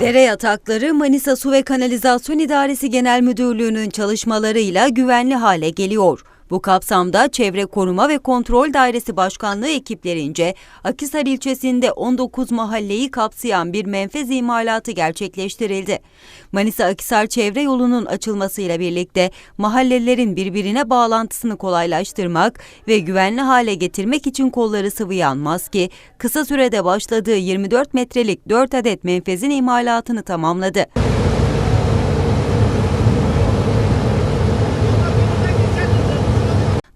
Dere yatakları Manisa Su ve Kanalizasyon İdaresi Genel Müdürlüğü'nün çalışmalarıyla güvenli hale geliyor. Bu kapsamda Çevre Koruma ve Kontrol Dairesi Başkanlığı ekiplerince Akisar ilçesinde 19 mahalleyi kapsayan bir menfez imalatı gerçekleştirildi. Manisa Akisar çevre yolunun açılmasıyla birlikte mahallelerin birbirine bağlantısını kolaylaştırmak ve güvenli hale getirmek için kolları sıvayan Maski, kısa sürede başladığı 24 metrelik 4 adet menfezin imalatını tamamladı.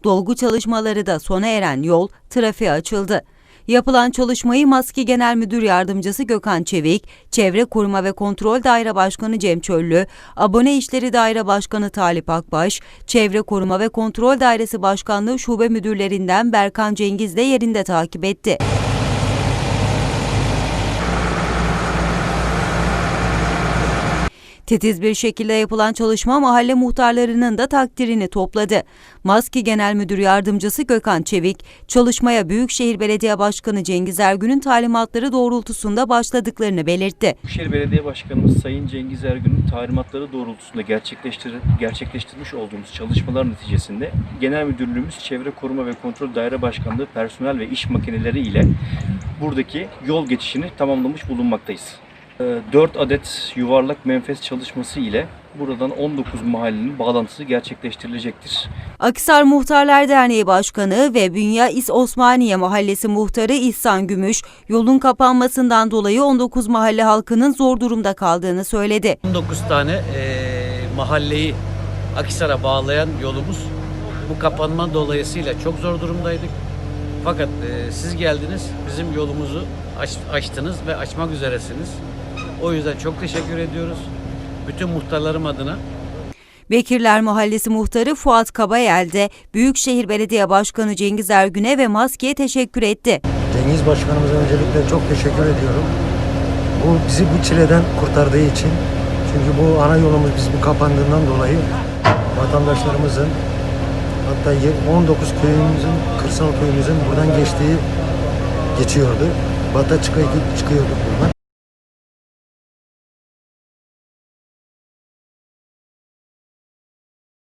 Dolgu çalışmaları da sona eren yol trafiğe açıldı. Yapılan çalışmayı Maski Genel Müdür Yardımcısı Gökhan Çevik, Çevre Koruma ve Kontrol Daire Başkanı Cem Çöllü, Abone İşleri Daire Başkanı Talip Akbaş, Çevre Koruma ve Kontrol Dairesi Başkanlığı Şube Müdürlerinden Berkan Cengiz de yerinde takip etti. Titiz bir şekilde yapılan çalışma mahalle muhtarlarının da takdirini topladı. Maski Genel Müdür Yardımcısı Gökhan Çevik, çalışmaya Büyükşehir Belediye Başkanı Cengiz Ergün'ün talimatları doğrultusunda başladıklarını belirtti. Büyükşehir Belediye Başkanımız Sayın Cengiz Ergün'ün talimatları doğrultusunda gerçekleştir gerçekleştirmiş olduğumuz çalışmalar neticesinde Genel Müdürlüğümüz Çevre Koruma ve Kontrol Daire Başkanlığı personel ve iş makineleri ile buradaki yol geçişini tamamlamış bulunmaktayız. 4 adet yuvarlak menfez çalışması ile buradan 19 mahallenin bağlantısı gerçekleştirilecektir. Akisar Muhtarlar Derneği Başkanı ve Bünya İs Osmaniye Mahallesi Muhtarı İhsan Gümüş, yolun kapanmasından dolayı 19 mahalle halkının zor durumda kaldığını söyledi. 19 tane eee, mahalleyi Akisar'a bağlayan yolumuz bu kapanma dolayısıyla çok zor durumdaydık. Fakat eee, siz geldiniz, bizim yolumuzu aç- açtınız ve açmak üzeresiniz. O yüzden çok teşekkür ediyoruz. Bütün muhtarlarım adına Bekirler Mahallesi Muhtarı Fuat Kabayel de Büyükşehir Belediye Başkanı Cengiz Ergün'e ve Maski'ye teşekkür etti. Cengiz Başkanımıza öncelikle çok teşekkür ediyorum. Bu bizi bu çileden kurtardığı için. Çünkü bu ana yolumuz biz bu kapandığından dolayı vatandaşlarımızın hatta ye- 19 köyümüzün, kırsal köyümüzün buradan geçtiği geçiyordu. Bata çıkıyor, çıkıyorduk buradan.